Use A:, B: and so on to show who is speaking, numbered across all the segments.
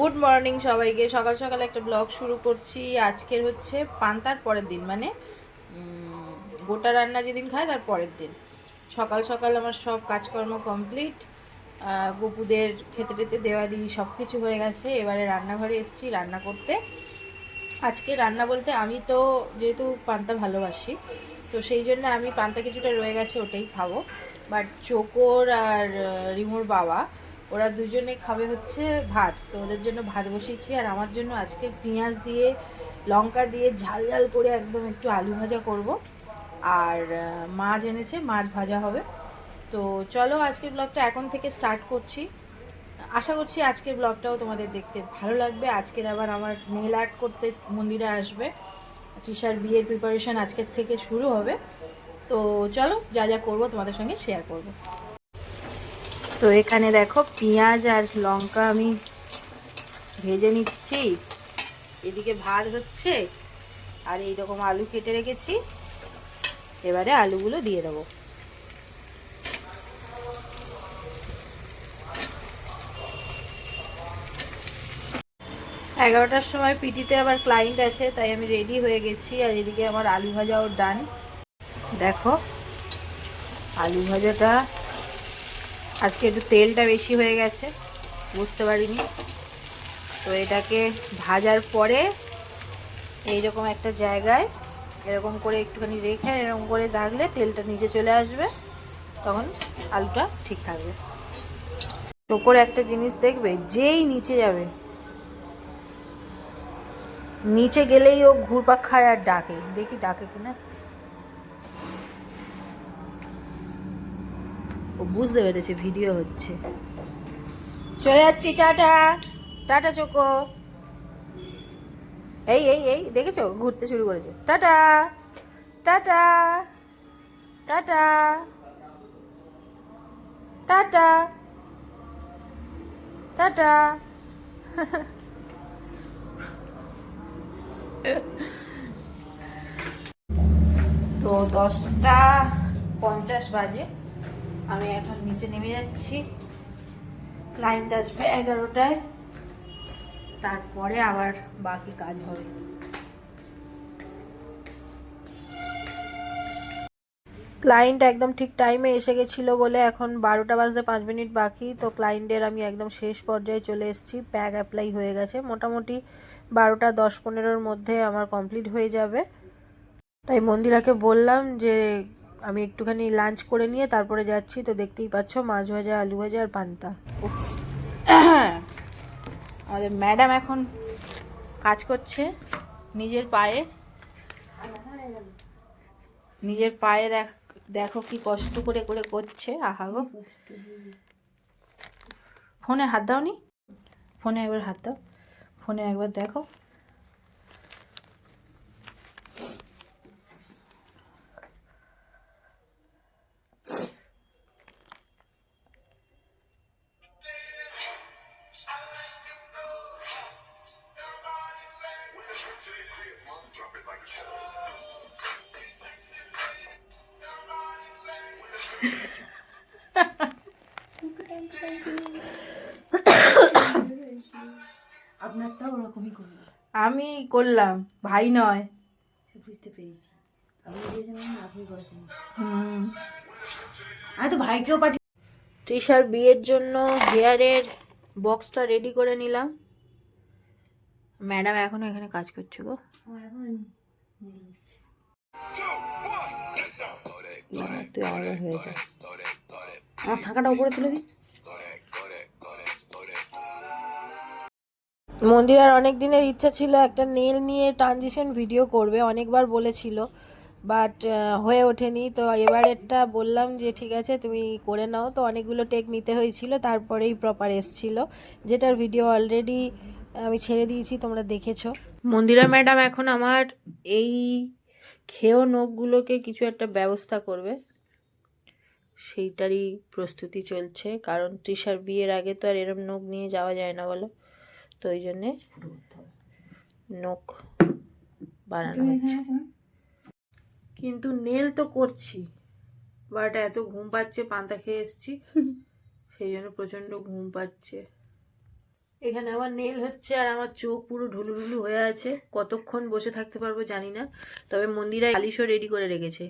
A: Good morning সবাইকে। সকাল সকাল একটা ব্লগ শুরু করছি। আজকের হচ্ছে পান্তার পরের দিন মানে গোটা রান্না যেদিন খায় তার পরের দিন। সকাল সকাল আমার সব কাজকর্ম কমপ্লিট গপুদের খেতে টেতে দেওয়া দিই সব কিছু হয়ে গেছে। এবারে রান্নাঘরে এসেছি রান্না করতে। আজকে রান্না বলতে আমি তো যেহেতু পান্তা ভালোবাসি, তো সেই জন্য আমি পান্তা কিছুটা রয়ে গেছে ওটাই খাব। বাট চোকর আর রিমুর বাবা ওরা দুজনে খাবে হচ্ছে ভাত। তো ওদের জন্য ভাত বসিয়েছি, আর আমার জন্য আজকে পেঁয়াজ দিয়ে, লঙ্কা দিয়ে ঝাল ঝাল করে একদম একটু আলু ভাজা করব। আর মাছ এনেছে, মাছ ভাজা হবে। তো চলো আজকের ব্লগটা এখন থেকে স্টার্ট করছি। আশা করছি আজকের ব্লগটাও তোমাদের দেখতে ভালো লাগবে। আজকের আবার আমার নেল আর্ট করতে মন্দিরে আসবে। তৃষার বিয়ের প্রিপারেশন আজকের থেকে শুরু হবে। তো চলো যা যা করব তোমাদের সঙ্গে শেয়ার করব। তো এখানে দেখো পেঁয়াজ আর লঙ্কা আমি ভেজে নিচ্ছি। এদিকে ভাত হচ্ছে আর এই রকম আলু কেটে রেখেছি। এবারে আলুগুলো দিয়ে দেবো। এগারোটার সময় পিটিতে আবার ক্লায়েন্ট আছে, তাই আমি রেডি হয়ে গেছি। আর এদিকে আমার আলু ভাজাও ডান দেখো, আলু ভাজাটা আজকে একটু তেলটা বেশি হয়ে গেছে, বুঝতে পারিনি। তো এটাকে ভাজার পরে এইরকম একটা জায়গায় এরকম করে একটুখানি রেখে, এরকম করে রাখলে তেলটা নিচে চলে আসবে, তখন আলুটা ঠিক থাকবে। টোকর একটা জিনিস দেখবে, যেই নিচে যাবে, নিচে গেলেই ও ঘুরপাক খায় আর ডাকে। দেখি ডাকে কিনা। ও বুঝতে পেরেছে, ভিডিও হচ্ছে। চলে যাচ্ছি, টাটা। টাটা চোকো এই এই এই, দেখেছ? ঘুরতে শুরু করেছে। Tata. Tata. Tata. Tata. Tata. তো দশটা পঞ্চাশ বাজে। আমি এখন নিচে নেমে যাচ্ছি। ক্লায়েন্ট আসবে এগারোটায়। তারপরে আবার বাকি কাজ হবে। ক্লায়েন্ট একদম ঠিক টাইমে এসে গেছিল বলে এখন বারোটা বাজতে পাঁচ মিনিট বাকি। তো ক্লায়েন্টের আমি একদম শেষ পর্যায়ে চলে এসেছি। প্যাক অ্যাপ্লাই হয়ে গেছে। মোটামুটি বারোটা দশ পনেরোর মধ্যে আমার কমপ্লিট হয়ে যাবে। তাই মন্দিরাকে বললাম যে আমি একটুখানি লাঞ্চ করে নিয়ে তারপরে যাচ্ছি, তো দেখতেই পাচ্ছ মাছ ভাজা, আলু ভাজা আর পান্তা। আমাদের ম্যাডাম এখন কাজ করছে নিজের পায়ে। নিজের পায়ে দেখ, দেখো কি কষ্ট করে করে করছে, আহা গো। ফোনে হাত দাওনি? ফোনে একবার হাত দাও। ফোনে একবার দেখো।
B: আপনারটাও ওরকমই
A: আমি করলাম ভাই নয়।
B: বুঝতে পেরেছি। আপনি দিয়েছেন আপনি করেছেন।
A: হুম।
B: আমি তো ভাইকেও পাঠিয়ে
A: তৃষার বিয়ের জন্য হেয়ারের বক্সটা রেডি করে নিলাম। ম্যাডাম এখনও এখানে কাজ করছে গো।
B: আমার এখন
A: তুই আলাদা হয়ে
B: আমার শাঁখাটা উপরে তুলে দিই
A: মন্দিরার অনেক দিনের ইচ্ছা ছিল একটা নেল নিয়ে ট্রানজিশন ভিডিও করবে, অনেকবার বলেছিল বাট হয়ে ওঠেনি। তো এবারেরটা বললাম যে, ঠিক আছে, তুমি করে নাও। তো অনেকগুলো টেক নিতে হয়েছিল, তারপরেই প্রপার এসছিল, যেটার ভিডিও অলরেডি আমি ছেড়ে দিয়েছি, তোমরা দেখেছ। মন্দিরা ম্যাডাম এখন আমার এই খেয়েও নখগুলোকে কিছু একটা ব্যবস্থা করবে সেইটারই প্রস্তুতি চলছে। কারণ তৃষার বিয়ের আগে তো আর এরম নখ নিয়ে যাওয়া যায় না বলো। তো ওই জন্যে নখ বানানো হচ্ছে। কিন্তু নেল তো করছি বাট এত ঘুম পাচ্ছে পান্তা খেয়ে এসছি। সেই জন্য প্রচণ্ড ঘুম পাচ্ছে।
C: এখানে আমার নেল হচ্ছে আর আমার চোখ পুরো ঢুলু ঢুলু হয়ে আছে। কতক্ষণ বসে থাকতে পারব জানি না, তবে মন্দিরা আলিশও রেডি করে রেখেছে।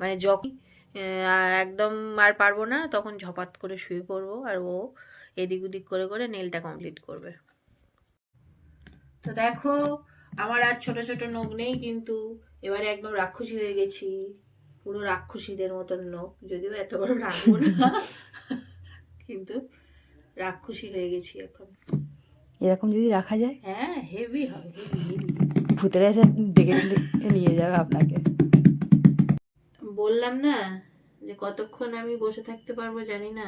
C: মানে যখন একদম আর পারব না, তখন ঝপাত করে শুয়ে পড়ব আর ও এদিক ওদিক করে করে নেলটা কমপ্লিট করবে। তো দেখো, আমার আর ছোট ছোট নখ নেই, কিন্তু এবারে একদম রাক্ষসী হয়ে গেছি। পুরো রাক্ষসীদের মতন নখ, যদিও এত বড় রাখব না, কিন্তু রাক্ষসী হয়ে গেছি এখন।
B: এরকম যদি রাখা যায়?
C: হ্যাঁ হেভি হবে
B: ভূতেরা এসে ডেকে ডেকে নিয়ে যাবে আপনাকে।
C: বললাম না যে কতক্ষণ আমি বসে থাকতে পারব জানি না।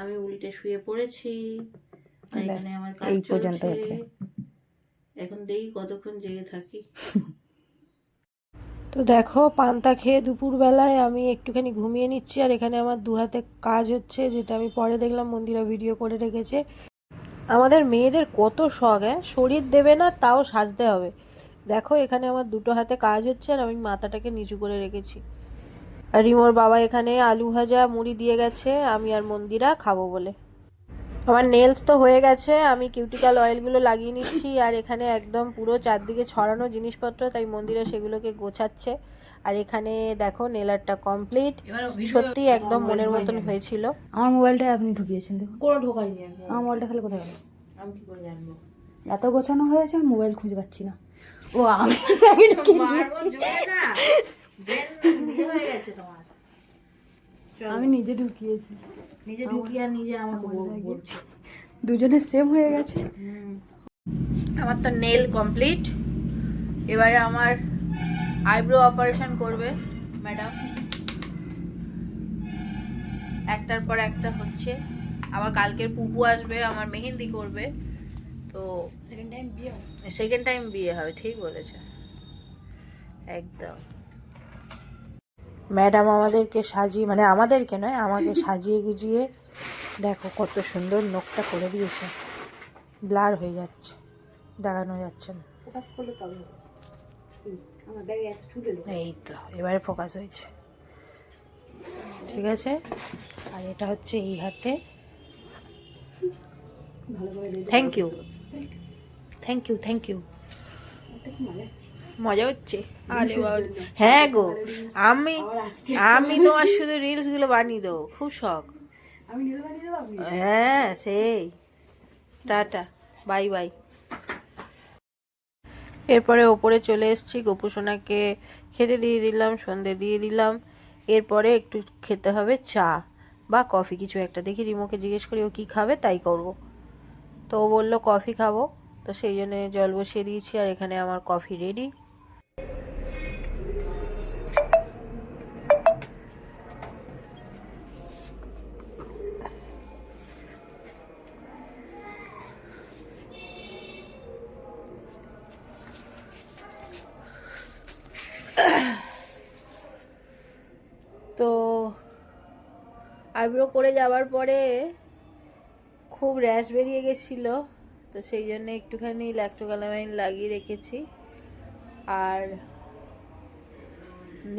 C: আমি উল্টে শুয়ে পড়েছি আর
B: ব্যাস,
C: এখানে আমার কাজ
B: পর্যন্ত
C: এখন দেখি কতক্ষণ জেগে থাকি।
A: তো দেখো পান্তা খেয়ে দুপুরবেলায় আমি একটুখানি ঘুমিয়ে নিচ্ছি আর এখানে আমার দু হাতে কাজ হচ্ছে যেটা আমি পরে দেখলাম মন্দিরা ভিডিও করে রেখেছে। আমাদের মেয়েদের কত শখ হ্যাঁ? শরীর দেবে না, তাও সাজতে হবে। দেখো, এখানে আমার দুটো হাতে কাজ হচ্ছে আর আমি মাথাটাকে নিচু করে রেখেছি। আর রিমোর বাবা এখানে আলু ভাজা, মুড়ি দিয়ে গেছে, আমি আর মন্দিরা খাব বলে। আমার নেলস তো হয়ে গেছে আমি কিউটিক্যাল অয়েলগুলো লাগিয়ে নিচ্ছি আর এখানে একদম পুরো চারদিকে ছড়ানো জিনিসপত্র তাই মন্দিরে সেগুলোকে গোছাচ্ছে। আর এখানে দেখো নেলারটা কমপ্লিট সত্যি একদম মনের মতন হয়েছিল।
B: আমার মোবাইলটা আপনি ঢুকিয়েছেন দেখুন।
C: কোনো ঢোকাইনি আমি।
B: আমার মোবাইলটা খালি কোথায় গেল?
C: আমি কি করে জানব?
B: এত গোছানো হয়েছে আমি মোবাইল খুঁজে পাচ্ছি না। ও আমি আমি ঢুকিয়ে
C: মারবো জোরে না। ব্রেন ইয়ে হয়ে গেছে তোমার।
B: আমি নিজে ঢুকিয়েছি।
C: নিজে ঢুকিয়ে আর নিজে আমাকে বল- বলছো
B: দুজনের সেম হয়ে গেছে।
C: আমার তো নেল কমপ্লিট এবারে আমার আইব্রো অপারেশন করবে ম্যাডাম একটার পর একটা হচ্ছে। আবার কালকের পুপু আসবে আমার মেহেন্দি করবে। তো
B: সেকেন্ড টাইম বিয়ে
C: সেকেন্ড টাইম বিয়ে হবে ঠিক বলেছে। একদম।
A: ম্যাডাম আমাদেরকে সাজিয়ে মানে আমাদেরকে নয় আমাকে সাজিয়ে গুজিয়ে দেখো কত সুন্দর নখটা করে দিয়েছে। ব্লার হয়ে যাচ্ছে দেখানো যাচ্ছে না। এই তো এবারে ফোকাস হয়েছে। ঠিক আছে? আর এটা হচ্ছে এই হাতে। Thank you thank you thank you মজা হচ্ছে। আরে হ্যাঁ গো আমি আমি তোমার শুধু রিলসগুলো বানিয়ে দেবো খুব শখ।
B: বানিয়ে
A: হ্যাঁ সেই। টাটা বাই বাই এরপরে ওপরে চলে এসেছি গোপুসোনাকে খেতে দিয়ে দিলাম সন্ধে দিয়ে দিলাম। এরপরে একটু খেতে হবে চা বা কফি কিছু একটা। দেখি রিমোকে জিজ্ঞেস করি ও কী খাবে? তাই করব। তো ও বলল কফি খাব। তো সেই জন্য জল বসিয়ে দিয়েছি আর এখানে আমার কফি রেডি তো আইব্রো করে যাওয়ার পরে খুব র্যাশ বেরিয়ে গেছিল। তো সেই জন্য একটুখানি ল্যাক্টোকালামাইন লাগিয়ে রেখেছি। আর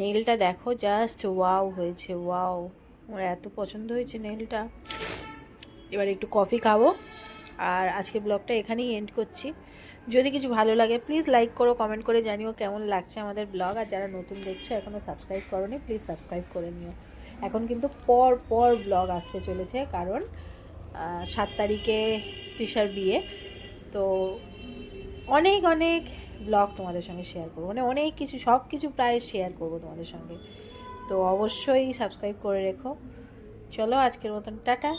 A: নেলটা দেখো জাস্ট ওয়াও হয়েছে ওয়াও আমার এত পছন্দ হয়েছে নেলটা এবার একটু কফি খাব। আর আজকে ব্লগটা এখানেই এন্ড করছি। যদি কিছু ভালো লাগে প্লিজ লাইক করো কমেন্ট করে জানিও কেমন লাগছে আমাদের ব্লগ আর যারা নতুন দেখছ এখনও সাবস্ক্রাইব করোনি প্লিজ সাবস্ক্রাইব করে নিও। এখন কিন্তু পর পর ব্লগ আসতে চলেছে, কারণ সাত তারিখে তৃষার বিয়ে। তো অনেক অনেক ব্লগ তোমাদের সঙ্গে শেয়ার করব। মানে অনেক কিছু, সব কিছু প্রায় শেয়ার করব তোমাদের সঙ্গে। তো অবশ্যই সাবস্ক্রাইব করে রেখো। চলো আজকের মতন, টাটা।